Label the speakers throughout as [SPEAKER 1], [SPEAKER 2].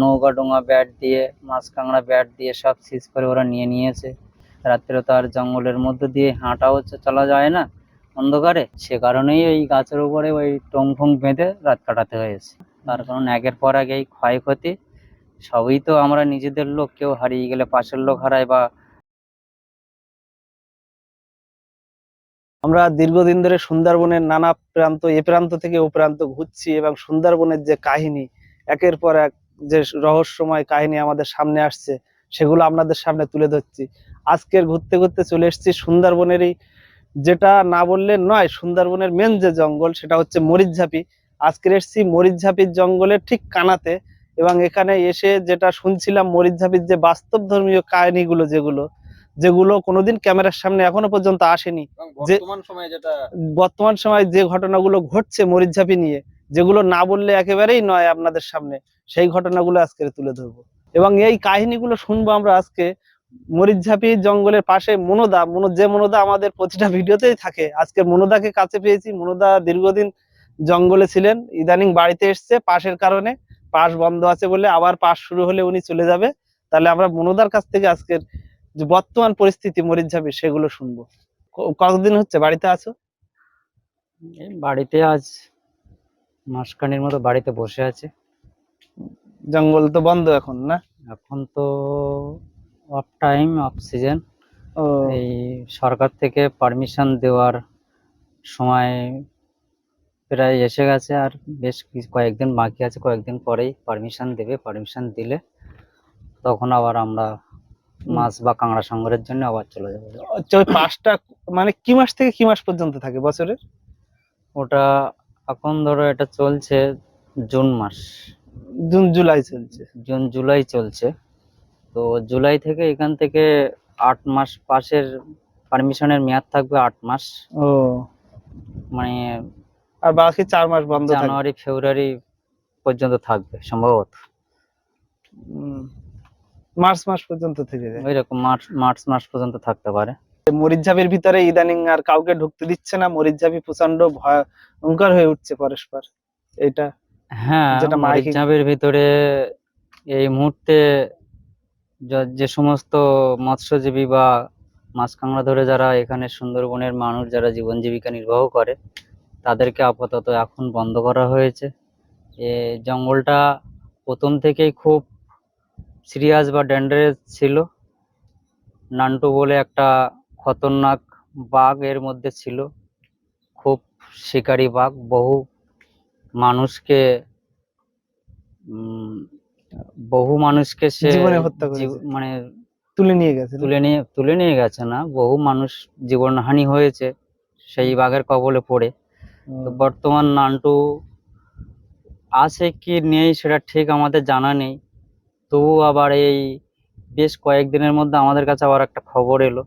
[SPEAKER 1] নৌকা ডোঙা ব্যাট দিয়ে, মাছ কাঁকড়া ব্যাট দিয়ে সব সিজ করে ওরা নিয়ে নিয়েছে। রাত্রে তো আর জঙ্গলের মধ্যে দিয়ে হাঁটাও চলা যায় না। অন্ধকারে। সে কারণেই ওই গাছের উপরে ওই টং ফং বেঁধে রাত কাটাতে হয়েছে। তার কারণ একের পর আগে এই ক্ষয়ক্ষতি। সবই তো আমরা নিজেদের লোক, কেউ হারিয়ে গেলে পাশের লোক হারায় বা
[SPEAKER 2] আমরা দীর্ঘদিন ধরে সুন্দরবনের নানা প্রান্ত, এ প্রান্ত থেকে ও প্রান্ত ঘুরছি এবং সুন্দরবনের যে কাহিনী, একের পর এক যে রহস্যময় কাহিনী আমাদের সামনে আসছে সেগুলো আপনাদের সামনে তুলে ধরছি। আজকের ঘুরতে ঘুরতে চলে এসেছি সুন্দরবনেরই যেটা না বললে নয় সুন্দরবনের মেন যে জঙ্গল সেটা হচ্ছে মরিচঝাপি। আজকের এসেছি মরিচঝাপির জঙ্গলের ঠিক কানাতে এবং এখানে এসে যেটা শুনছিলাম মরিচঝাপির যে বাস্তব ধর্মীয় কাহিনীগুলো যেগুলো যেগুলো কোনোদিন ক্যামেরার সামনে এখনও পর্যন্ত আসেনি। যে-
[SPEAKER 3] বর্তমান সময়ে
[SPEAKER 2] বর্তমান সময় যে ঘটনাগুলো ঘটছে মরিচঝাপি নিয়ে যেগুলো না বললে একেবারেই নয় আপনাদের সামনে। সেই ঘটনাগুলো আজকে তুলে ধরবো। এবং এই কাহিনীগুলো শুনব আমরা আজকে মরিচঝাপি জঙ্গলের পাশে মনোদা। মনো যে মনোদা আমাদের প্রতিটা ভিডিওতেই থাকে। আজকে মনোদাকে কাছে পেয়েছি। মনোদা দীর্ঘদিন জঙ্গলে ছিলেন, ইদানিং বাড়িতে এসছে পাশের কারণে। পাশ বন্ধ আছে বলে আবার পাশ শুরু হলে উনি চলে যাবে। তাহলে আমরা মনোদার কাছ থেকে আজকের যে বর্তমান পরিস্থিতি মরিচঝাপি, সেগুলো শুনব। কতদিন হচ্ছে? বাড়িতে আছো?
[SPEAKER 1] বাড়িতে আজ মাসখানির মতো বাড়িতে বসে আছে।
[SPEAKER 2] জঙ্গল তো বন্ধ এখন না?
[SPEAKER 1] এখন তো অফ টাইম অফ সিজন
[SPEAKER 2] ও।
[SPEAKER 1] এই সরকার থেকে পারমিশন দেওয়ার সময় প্রায় এসে গেছে আর বেশ কিছু কয়েকদিন বাকি আছে কয়েকদিন পরেই পারমিশন দেবে পারমিশন দিলে তখন আবার আমরা মাছ বা কাঁকড়া সংগ্রহের জন্য আবার চলে যাব।
[SPEAKER 2] আচ্ছা, ওই পাঁচটা মানে কি মাস থেকে কি মাস পর্যন্ত থাকে বছরের?
[SPEAKER 1] ওটা এখন ধরো এটা চলছে জুন মাস।
[SPEAKER 2] জুন জুলাই চলছে।
[SPEAKER 1] জুন জুলাই চলছে। তো জুলাই থেকে এখান থেকে আট মাস পাশের পারমিশনের মেয়াদ থাকবে আট মাস।
[SPEAKER 2] ও।
[SPEAKER 1] মানে
[SPEAKER 2] আর বাকি চার মাস বন্ধ
[SPEAKER 1] জানুয়ারি ফেব্রুয়ারি পর্যন্ত থাকবে সম্ভবত।
[SPEAKER 2] মার্চ মাস পর্যন্ত থেকে যায়।
[SPEAKER 1] ওইরকম মার্চ মার্চ মাস পর্যন্ত থাকতে পারে।
[SPEAKER 2] মরিচঝাপির ভিতরে ইদানিং আর কাউকে ঢুকতে দিচ্ছে না। মরিচঝাপি প্রচণ্ড ভয়ঙ্কর হয়ে উঠছে পরস্পর। এটা
[SPEAKER 1] হ্যাঁ
[SPEAKER 2] যেটা
[SPEAKER 1] মরিচঝাপের ভিতরে এই মুহূর্তে যে সমস্ত মৎস্যজীবী বা মাছ কাঁকড়া ধরে যারা এখানে সুন্দরবনের মানুষ যারা জীবন জীবিকা নির্বাহ করে তাদেরকে আপাতত এখন বন্ধ করা হয়েছে। এ জঙ্গলটা প্রথম থেকেই খুব সিরিয়াস বা ডেঞ্জারাস ছিল। নান্টু বলে একটা খতরনাক বাঘ এর মধ্যে ছিল। খুব শিকারী বাঘ বহু মানুষকে বহু মানুষকে সে
[SPEAKER 2] জীবনে হত্যা।
[SPEAKER 1] মানে
[SPEAKER 2] তুলে নিয়ে গেছে
[SPEAKER 1] তুলে নিয়ে তুলে নিয়ে গেছে না বহু মানুষ জীবনহানি হয়েছে সেই বাঘের কবলে পড়ে। তো বর্তমান নান্টু আছে কি নেই সেটা ঠিক আমাদের জানা নেই। তবু আবার এই বেশ কয়েকদিনের মধ্যে আমাদের কাছে আবার একটা খবর এলো।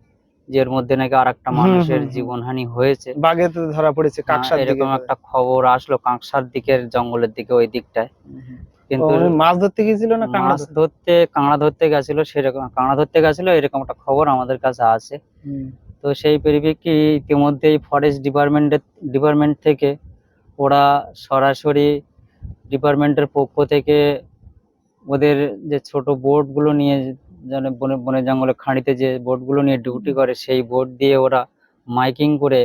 [SPEAKER 1] যে এর মধ্যে নাকি আর একটা মানুষের। জীবনহানি হয়েছে।
[SPEAKER 2] বাঘে তো ধরা পড়েছে কাকসার দিকে
[SPEAKER 1] এরকম একটা খবর আসলো কাঁকসার দিকের জঙ্গলের দিকে ওই দিকটায়। কিন্তু
[SPEAKER 2] মাছ ধরতে গিয়েছিল না কাঁকড়া
[SPEAKER 1] মাছ ধরতে? কাঁকড়া ধরতে গেছিল সেরকম কাঁকড়া ধরতে গেছিল এরকম একটা খবর আমাদের কাছে আছে। তো সেই পরিপ্রেক্ষি ইতিমধ্যেই ফরেস্ট ডিপার্টমেন্টের ডিপার্টমেন্ট থেকে ওরা সরাসরি ডিপার্টমেন্টের পক্ষ থেকে ওদের যে ছোট বোর্ডগুলো নিয়ে যেন বনে বনে জঙ্গলে খাঁড়িতে যে বোটগুলো নিয়ে ডিউটি করে সেই বোট দিয়ে ওরা মাইকিং করে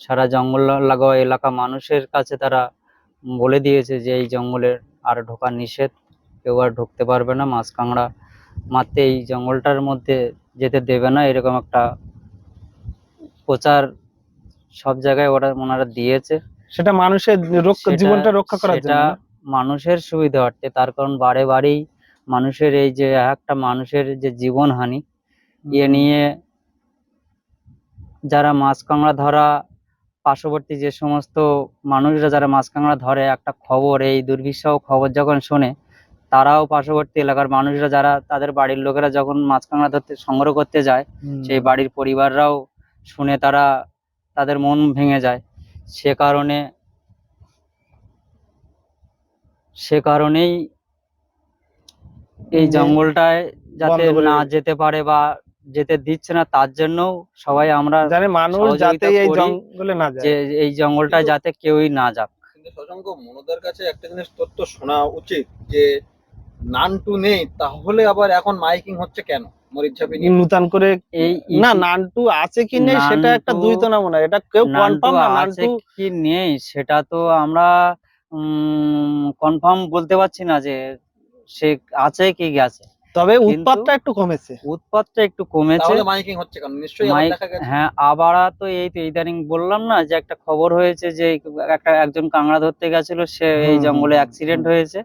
[SPEAKER 1] সারা জঙ্গল লাগোয়া এলাকা মানুষের কাছে তারা বলে দিয়েছে যে এই জঙ্গলে আর ঢোকা নিষেধ কেউ আর ঢুকতে পারবে না মাছ কাঁকড়া মারতে এই জঙ্গলটার মধ্যে যেতে দেবে না এরকম একটা প্রচার সব জায়গায় ওরা ওনারা দিয়েছে
[SPEAKER 2] সেটা মানুষের জীবনটা রক্ষা করার
[SPEAKER 1] সেটা? মানুষের সুবিধার্থে তার কারণ বারে বারেই মানুষের এই যে একটা মানুষের যে জীবনহানি এ নিয়ে যারা মাছ কাঁকড়া ধরা পার্শ্ববর্তী যে সমস্ত মানুষরা যারা মাছ কাঁকড়া ধরে একটা খবর এই দুর্বিষহ খবর যখন শোনে তারাও পার্শ্ববর্তী এলাকার মানুষরা যারা তাদের বাড়ির লোকেরা যখন মাছ কাঁকড়া ধরতে সংগ্রহ করতে যায় সেই বাড়ির পরিবাররাও শুনে তারা তাদের মন ভেঙে যায়। সে কারণে সে কারণেই এই জঙ্গলটায় যাতে না যেতে পারে বা যেতে দিচ্ছে না তার জন্য সবাই আমরা
[SPEAKER 2] জানে মানুষ যাতে এই জঙ্গলে না যায়।
[SPEAKER 1] যে এই জঙ্গলটায় যাতে কেউই না যাক।
[SPEAKER 3] কিন্তু শশাঙ্ক মনোদার কাছে একটা জিনিস তথ্য শোনা উচিত যে নানটু নেই তাহলে আবার এখন মাইকিং হচ্ছে কেন?
[SPEAKER 2] নূতন করে
[SPEAKER 1] এই
[SPEAKER 2] না নানটু আছে কি নেই সেটা একটা দ্বৈত না মনে হয়। এটা কেউ কনফার্ম না
[SPEAKER 1] আছে
[SPEAKER 2] নানটু
[SPEAKER 1] কি নেই সেটা তো আমরা কনফার্ম বলতে পারছি না যে সে আছে কি গেছে।
[SPEAKER 2] তবে উৎপাদটা একটু কমেছে।
[SPEAKER 1] উৎপাতটা একটু কমেছে।
[SPEAKER 3] তাহলে মাইকিং হচ্ছে কেন? নিশ্চয়ই
[SPEAKER 1] মাইক
[SPEAKER 3] দেখা গেছে।
[SPEAKER 1] হ্যাঁ আবার তো এই তো ইদানিং বললাম না যে একটা খবর হয়েছে যে একটা একজন কাংড়া ধরতে গেছিল সে এই জঙ্গলে অ্যাক্সিডেন্ট হয়েছে।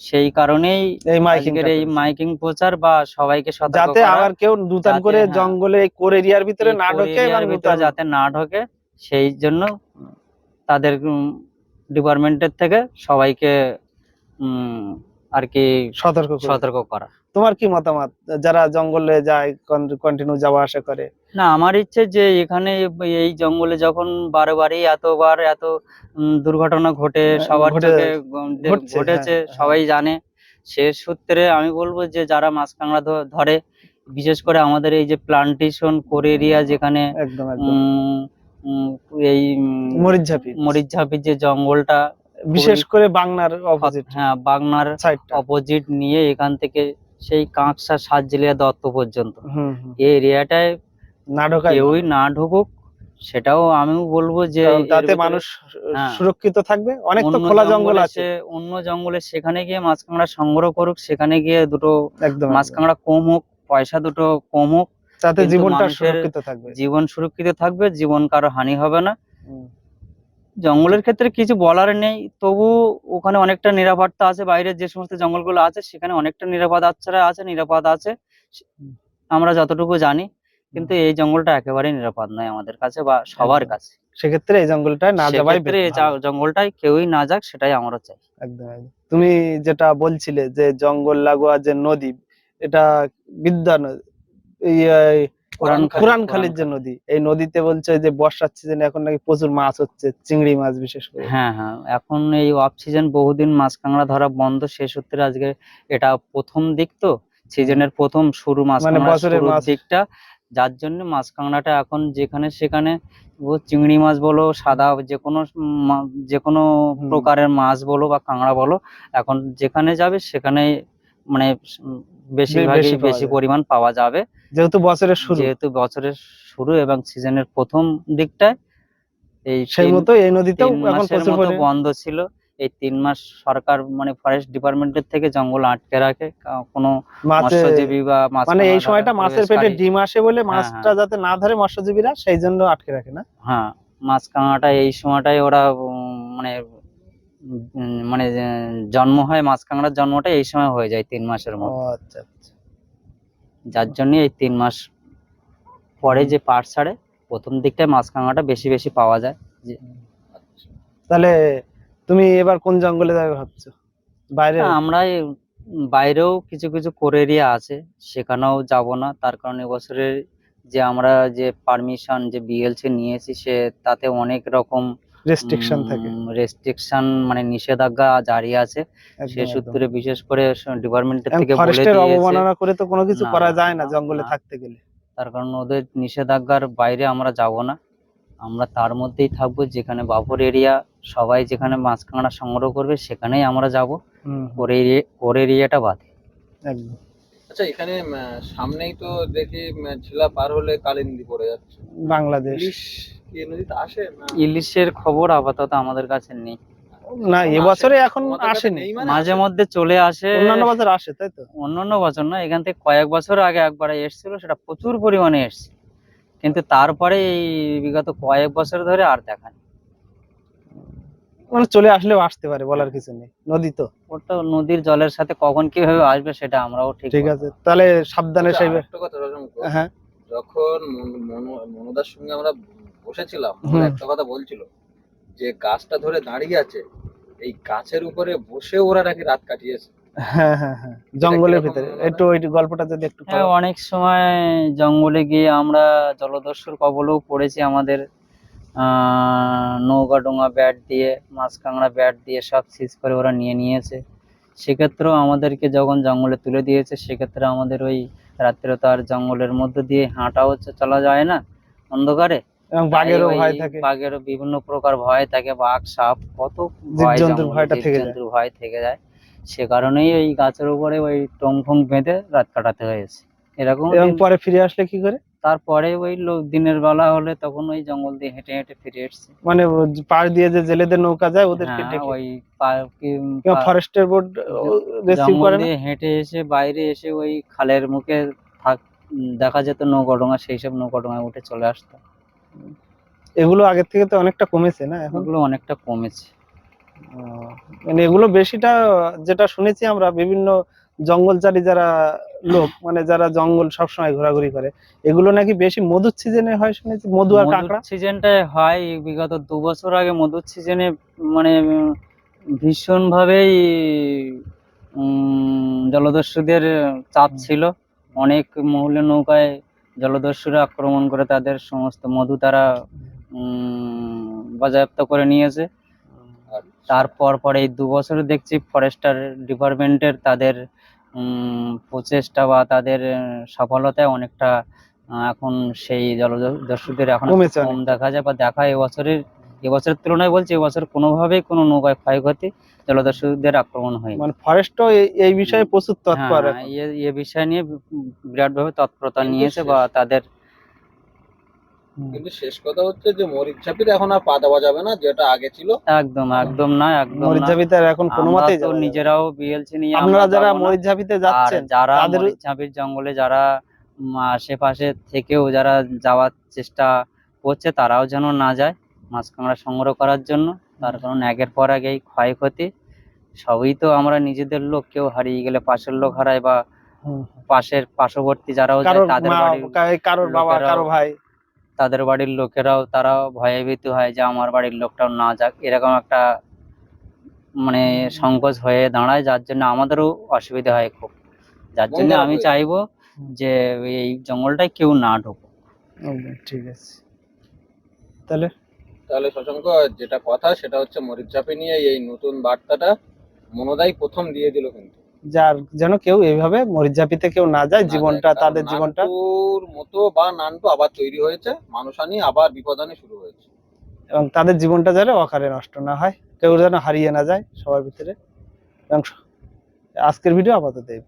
[SPEAKER 1] সেই কারণেই
[SPEAKER 2] এই মাইকিং
[SPEAKER 1] এই মাইকিং প্রচার বা সবাইকে সতর্ক
[SPEAKER 2] যাতে আবার কেউ
[SPEAKER 1] যাতে,
[SPEAKER 2] করে
[SPEAKER 1] হ্যাঁ,
[SPEAKER 2] জঙ্গলে এই কোর এরিয়ার ভিতরে না ঢোকে এবং
[SPEAKER 1] ভিতরে যাতে না ঢোকে সেই জন্য তাদের ডিপার্টমেন্টের থেকে সবাইকে উম, আর কি
[SPEAKER 2] সতর্ক
[SPEAKER 1] সতর্ক করা।
[SPEAKER 2] তোমার কি মতামত? যারা জঙ্গলে যায় কন্টিনিউ যাওয়া আসা করে।
[SPEAKER 1] না আমার ইচ্ছে যে এখানে এই জঙ্গলে যখন বারে বারে এতবার এত দুর্ঘটনা ঘটে
[SPEAKER 2] হ্যাঁ,
[SPEAKER 1] সবার গ-
[SPEAKER 2] ঘটেছে হ্যাঁ, হ্যাঁ।
[SPEAKER 1] সবাই জানে। সে সূত্রে আমি বলব যে যারা মাছ কাঁকড়া ধরে বিশেষ করে আমাদের এই যে প্লান্টেশন কোর এরিয়া যেখানে
[SPEAKER 2] একদম
[SPEAKER 1] এই
[SPEAKER 2] মরিচঝাপি।
[SPEAKER 1] মরিচঝাপির যে জঙ্গলটা
[SPEAKER 2] বিশেষ করে বাংলার অপোজিট
[SPEAKER 1] হ্যাঁ বাগনার
[SPEAKER 2] সাইডটা
[SPEAKER 1] অপোজিট নিয়ে এখান থেকে সেই কাঁকসা সাতজিলিয়া দত্ত পর্যন্ত। এই এরিয়াটায়
[SPEAKER 2] না ঢোকায়
[SPEAKER 1] কেউই না ঢুকুক সেটাও আমিও বলব যে
[SPEAKER 2] তাতে মানুষ
[SPEAKER 1] হ্যাঁ।
[SPEAKER 2] সুরক্ষিত থাকবে। অনেক তো খোলা জঙ্গল আছে।
[SPEAKER 1] অন্য জঙ্গলে সেখানে গিয়ে মাছ কাঁকড়া সংগ্রহ করুক সেখানে গিয়ে দুটো
[SPEAKER 2] একদম
[SPEAKER 1] মাছ কাঁকড়া কম হোক পয়সা দুটো কম হোক
[SPEAKER 2] তাতে জীবনটা সুরক্ষিত থাকবে।
[SPEAKER 1] জীবন সুরক্ষিত থাকবে জীবন কারও হানি হবে না। জঙ্গলের ক্ষেত্রে কিছু বলার নেই। তবু ওখানে অনেকটা নিরাপত্তা আছে বাইরের যে সমস্ত জঙ্গলগুলো আছে সেখানে অনেকটা নিরাপদ আচ্ছারা আছে নিরাপদ আছে। আমরা যতটুকু জানি কিন্তু এই জঙ্গলটা একেবারেই নিরাপদ নয় আমাদের কাছে বা সবার কাছে।
[SPEAKER 2] সেক্ষেত্রে এই জঙ্গলটায় না যাওয়াই
[SPEAKER 1] সেক্ষেত্রে এই
[SPEAKER 2] ভালো।
[SPEAKER 1] জা- জঙ্গলটায় কেউই না যাক সেটাই আমরা চাই।
[SPEAKER 2] একদম একদম। তুমি যেটা বলছিলে যে জঙ্গল লাগোয়া যে নদী এটা বিদ্যা নদী এই
[SPEAKER 1] কোরআনখালী,
[SPEAKER 2] যে নদী এই নদীতে বলছে যে বর্ষার সিজনে এখন নাকি প্রচুর মাছ হচ্ছে চিংড়ি মাছ বিশেষ করে।
[SPEAKER 1] হ্যাঁ হ্যাঁ এখন এই অফ সিজন বহুদিন মাছ কাঁকড়া ধরা বন্ধ সে সূত্রে আজকে এটা প্রথম দিক তো সিজনের প্রথম শুরু মাছ
[SPEAKER 2] মানে বছরের মাছ-
[SPEAKER 1] দিকটা যার জন্য মাছ কাঁকড়াটা এখন যেখানে সেখানে ও চিংড়ি মাছ বলো সাদা যে কোনো যে কোনো প্রকারের মাছ বলো বা কাঁকড়া বলো এখন যেখানে যাবে সেখানে মানে বেশিরভাগই
[SPEAKER 2] বেশি
[SPEAKER 1] পরিমাণ পাওয়া যাবে।
[SPEAKER 2] যেহেতু বছরের শুরু।
[SPEAKER 1] যেহেতু বছরের শুরু এবং সিজনের প্রথম দিকটায় এই
[SPEAKER 2] সেই মতো এই নদীতেও এখন প্রচুর
[SPEAKER 1] বন্ধ ছিল। এই তিন মাস সরকার মানে ফরেস্ট ডিপার্টমেন্টের থেকে জঙ্গল আটকে রাখে। কোনো মৎস্যজীবী বা মাছ
[SPEAKER 2] মানে এই সময়টা মাছের পেটে ডিম আসে বলে
[SPEAKER 1] হ্যাঁ,
[SPEAKER 2] মাছটা যাতে না ধরে মৎস্যজীবীরা সেই জন্য আটকে রাখে না।
[SPEAKER 1] হ্যাঁ মাছ কাঁকড়াটা এই সময়টাই ওরা মানে মানে জন্ম হয় মাছ কাঁকড়ার জন্মটা এই সময় হয়ে যায় তিন মাসের মতো
[SPEAKER 2] আচ্ছা আচ্ছা।
[SPEAKER 1] যার জন্য এই তিন মাস পরে যে পাট ছাড়ে প্রথম দিকটায় মাছ কাঁকড়াটা বেশি বেশি পাওয়া যায়।
[SPEAKER 2] তাহলে তুমি এবার কোন জঙ্গলে যাবে ভাবছ? বাইরে?
[SPEAKER 1] আমরা বাইরেও কিছু কিছু করে এরিয়া আছে সেখানেও যাব না। তার কারণ এবছরের যে আমরা যে পারমিশন যে বিএলসি নিয়েছি সে তাতে অনেক রকম
[SPEAKER 2] রেস্ট্রিকশন থাকে।
[SPEAKER 1] রেস্ট্রিকশন মানে নিষেধাজ্ঞা জারি আছে। সে সূত্রে বিশেষ করে ডিপার্টমেন্টের থেকে বলে দিয়েছে।
[SPEAKER 2] অবমাননা করে তো কোনো কিছু করা যায় না জঙ্গলে থাকতে গেলে।
[SPEAKER 1] তার কারণ ওদের নিষেধাজ্ঞার বাইরে আমরা যাব না। আমরা তার মধ্যেই থাকব যেখানে বাফর এরিয়া সবাই যেখানে মাছ কাঁকড়া সংগ্রহ করবে সেখানেই আমরা যাব। ওর এরিয়া ওর এরিয়াটা বাদে।
[SPEAKER 2] একদম।
[SPEAKER 3] আচ্ছা এখানে সামনেই তো দেখি ঝিলা পার হলে কালিন্দী পড়ে যাচ্ছে।
[SPEAKER 2] বাংলাদেশ।
[SPEAKER 3] নদীতে আসে না?
[SPEAKER 1] ইলিশের খবর আপাতত আমাদের কাছে নেই।
[SPEAKER 2] না এবছরে এখন আসেনি।
[SPEAKER 3] মানে?
[SPEAKER 1] মাঝে মধ্যে চলে আসে।
[SPEAKER 2] অন্যান্য বছর আসে তাই তো?
[SPEAKER 1] অন্যান্য বছর না এখান থেকে কয়েক বছর আগে একবার এসেছিল সেটা প্রচুর পরিমাণে এসছে। কিন্তু তারপরে এই বিগত কয়েক বছর ধরে আর দেখা নেই।
[SPEAKER 2] মানে চলে আসলেও আসতে পারে বলার কিছু নেই। নদী তো।
[SPEAKER 1] ওটা নদীর জলের সাথে কখন কীভাবে আসবে সেটা আমরাও ঠিক
[SPEAKER 2] ঠিক আছে তাহলে সাবধানে
[SPEAKER 3] আচ্ছা,
[SPEAKER 2] সেই
[SPEAKER 3] কথা
[SPEAKER 2] হ্যাঁ।
[SPEAKER 3] যখন মনো- মনোদার সঙ্গে আমরা বসেছিলাম একটা কথা বলছিল যে গাছটা ধরে দাঁড়িয়ে আছে এই গাছের উপরে বসে ওরা নাকি রাত কাটিয়েছে।
[SPEAKER 2] হ্যাঁ হ্যাঁ হ্যাঁ জঙ্গলের ভিতরে। একটু ওই গল্পটা যদি একটু
[SPEAKER 1] হ্যাঁ অনেক সময় জঙ্গলে গিয়ে আমরা জলদস্যুর কবলেও পড়েছি আমাদের আহ, নৌকা ডোঙা ব্যাট দিয়ে মাছ কাঁকড়া ব্যাট দিয়ে সব সিজ করে ওরা নিয়ে নিয়েছে। সেক্ষেত্রেও আমাদেরকে যখন জঙ্গলে তুলে দিয়েছে সেক্ষেত্রে আমাদের ওই রাত্রে তো আর জঙ্গলের মধ্যে দিয়ে হাঁটাও চলা যায় না অন্ধকারে।
[SPEAKER 2] বাঘেরও
[SPEAKER 1] ওই
[SPEAKER 2] ভয় থাকে।
[SPEAKER 1] বাঘেরও বিভিন্ন প্রকার ভয় থাকে বাঘ সাপ কত ভয়
[SPEAKER 2] জীবজন্তুর ভয়টা থেকে যায়।
[SPEAKER 1] ভয় থেকে যায়। সে কারণেই ওই গাছের উপরে ওই টং ফং বেঁধে রাত কাটাতে হয়েছে। এরকম
[SPEAKER 2] এবং পরে ফিরে আসলে কি করে?
[SPEAKER 1] তারপরে ওই লোক দিনের বেলা হলে তখন ওই জঙ্গল দিয়ে হেঁটে হেঁটে ফিরে এসছে।
[SPEAKER 2] মানে পাশ দিয়ে যে জেলেদের নৌকা যায় ওদের
[SPEAKER 1] হ্যাঁ, ওই
[SPEAKER 2] ফরেস্টের বোর্ড রিসিভ করে
[SPEAKER 1] হেঁটে এসে বাইরে এসে ওই খালের মুখে থাক দেখা যেত নৌকা ডোঙা সেই সব নৌকাডোঙায় উঠে চলে আসতো।
[SPEAKER 2] এগুলো আগের থেকে তো অনেকটা কমেছে না এখন?
[SPEAKER 1] ওগুলো অনেকটা কমেছে।
[SPEAKER 2] মানে এগুলো বেশিটা যেটা শুনেছি আমরা বিভিন্ন জঙ্গলচারী যারা লোক মানে যারা জঙ্গল সবসময় ঘোরাঘুরি করে এগুলো নাকি বেশি মধুর সিজনে হয় শুনেছি মধু আর কাঁকড়া?
[SPEAKER 1] সিজনটায় হয় বিগত দু বছর আগে মধুর সিজনে মানে ভীষণ ভাবেই জলদস্যুদের চাপ ছিল। অনেক মহুল্য নৌকায় জলদস্যুরা আক্রমণ করে তাদের সমস্ত মধু তারা উম, বাজেয়াপ্ত করে নিয়েছে। তারপর পরে এই দু বছর দেখছি ফরেস্টার ডিপার্টমেন্টের তাদের প্রচেষ্টা বা তাদের সফলতায় অনেকটা এখন সেই জলদস্যুদের এখন কম দেখা যায় বা দেখা এবছরের এবছরের তুলনায় বলছে এবছর কোনোভাবেই কোনো নৌকায় ক্ষয়ক্ষতি জলদস্যুদের আক্রমণ হয়নি।
[SPEAKER 2] মানে ফরেস্টও এই বিষয়ে প্রচুর তৎপর
[SPEAKER 1] হ্যাঁ, এ বিষয় নিয়ে বিরাটভাবে তৎপরতা নিয়েছে বা তাদের
[SPEAKER 3] কিন্তু শেষ কথা হচ্ছে যে মরিচ ঝাপির এখন আর পা দেওয়া যাবে না যেটা আগে ছিল।
[SPEAKER 1] একদম একদম না একদম না।
[SPEAKER 2] মরিচঝাপিতে আর এখন কোনো
[SPEAKER 1] আমরা
[SPEAKER 2] মতেই
[SPEAKER 1] তো
[SPEAKER 2] যাবে না।
[SPEAKER 1] নিজেরাও বিএলসি নিয়ে
[SPEAKER 2] আপনারা
[SPEAKER 1] আমরা
[SPEAKER 2] যারা
[SPEAKER 1] মরিচ।
[SPEAKER 2] মরিচঝাপিতে যাচ্ছেন
[SPEAKER 1] যারা
[SPEAKER 2] তাদের-
[SPEAKER 1] মরিচঝাপির জঙ্গলে যারা আশেপাশে থেকেও যারা যাওয়ার চেষ্টা করছে তারাও যেন না যায় মাছ কাঁকড়া সংগ্রহ করার জন্য। তার কারণ একের পর এক এই ক্ষয়ক্ষতি। সবই তো আমরা নিজেদের লোক কেউ হারিয়ে গেলে পাশের লোক হারায় বা পাশের পার্শ্ববর্তী যারাও যায় তাদের
[SPEAKER 2] কা- কারোর বাবা কারও ভাই।
[SPEAKER 1] তাদের বাড়ির লোকেরাও তারাও ভয়ভীত হয় যে আমার বাড়ির লোকটাও না যাক। এরকম একটা মানে সংকোচ হয়ে দাঁড়ায় যার জন্য আমাদেরও অসুবিধা হয় খুব। যার জন্য আমি। চাইব যে এই জঙ্গলটায় কেউ না ঢুকুক।
[SPEAKER 2] একদম ঠিক আছে। তাহলে?
[SPEAKER 3] তাহলে শশাঙ্ক যেটা কথা সেটা হচ্ছে মরিচ ঝাপি নিয়ে এই নতুন বার্তাটা মনোদাই প্রথম দিয়ে দিল কিন্তু।
[SPEAKER 2] যার যেন কেউ এইভাবে মরিজাপিতে কেউ না যায় জীবনটা তাদের জীবনটা।
[SPEAKER 3] মতো বা নানটু আবার তৈরি হয়েছে মানুষানি আবার বিপদানে শুরু হয়েছে।
[SPEAKER 2] এবং তাদের জীবনটা যেন অকারে নষ্ট না হয় কেউ যেন হারিয়ে না যায় সবার ভিতরে। এবং আজকের ভিডিও আপাতত এই।